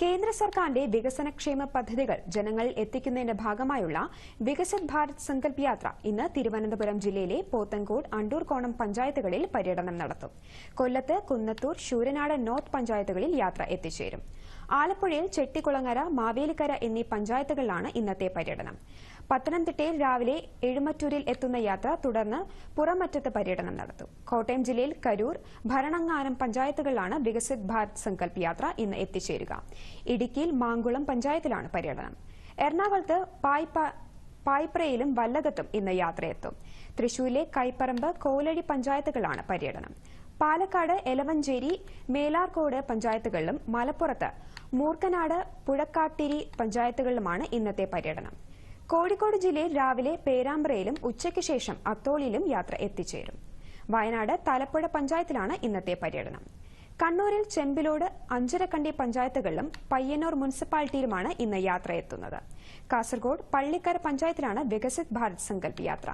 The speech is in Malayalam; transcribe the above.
കേന്ദ്ര സർക്കാരിന്റെ വികസനക്ഷേമ പദ്ധതികൾ ജനങ്ങളിൽ എത്തിക്കുന്നതിന്റെ ഭാഗമായുള്ള വികസിത് ഭാരത് സങ്കല്പ് യാത്ര ഇന്ന് തിരുവനന്തപുരം ജില്ലയിലെ പോത്തൻകോട് അണ്ടൂർകോണം പഞ്ചായത്തുകളിൽ പര്യടനം നടത്തും. കൊല്ലത്ത് കുന്നത്തൂർ ശൂരനാട് നോർത്ത് പഞ്ചായത്തുകളിൽ യാത്ര എത്തിച്ചേരും. ആലപ്പുഴയിൽ ചെട്ടിക്കുളങ്ങര മാവേലിക്കര എന്നീ പഞ്ചായത്തുകളിലാണ് ഇന്നത്തെ പര്യടനം. പത്തനംതിട്ടയിൽ രാവിലെ എഴുമറ്റൂരിൽ എത്തുന്ന യാത്ര തുടർന്ന് പുറമറ്റത്ത് പര്യടനം നടത്തും. കോട്ടയം ജില്ലയിൽ കരൂർ ഭരണങ്ങാനം പഞ്ചായത്തുകളിലാണ് വികസിത് ഭാരത് സങ്കല്പ് യാത്ര ഇന്ന് എത്തിച്ചേരുക. ഇടുക്കിയിൽ മാങ്കുളം പഞ്ചായത്തിലാണ് പര്യടനം. എറണാകുളത്ത് പായ്പ പായ്പ്രയിലും വല്ലകത്തും ഇന്ന് യാത്രയെത്തും. തൃശൂരിലെ കൈപ്പറമ്പ് കോലഴി പഞ്ചായത്തുകളാണ് പര്യടനം. പാലക്കാട് എലവഞ്ചേരി മേലാർക്കോട് പഞ്ചായത്തുകളിലും മലപ്പുറത്ത് മൂർക്കനാട് പുഴക്കാട്ടിരി പഞ്ചായത്തുകളിലുമാണ് ഇന്നത്തെ പര്യടനം. കോഴിക്കോട് ജില്ലയിൽ രാവിലെ പേരാമ്പ്രയിലും ഉച്ചയ്ക്ക് ശേഷം അത്തോളിയിലും യാത്ര എത്തിച്ചേരും. വയനാട് തലപ്പുഴ പഞ്ചായത്തിലാണ് ഇന്നത്തെ പര്യടനം. കണ്ണൂരിൽ ചെമ്പിലോട് അഞ്ചരക്കണ്ടി പഞ്ചായത്തുകളിലും പയ്യന്നൂർ മുനിസിപ്പാലിറ്റിയിലുമാണ് ഇന്ന് യാത്ര എത്തുന്നത് കാസർഗോഡ് പള്ളിക്കര പഞ്ചായത്തിലാണ് വികസിത് ഭാരത് സങ്കല്പ് യാത്ര.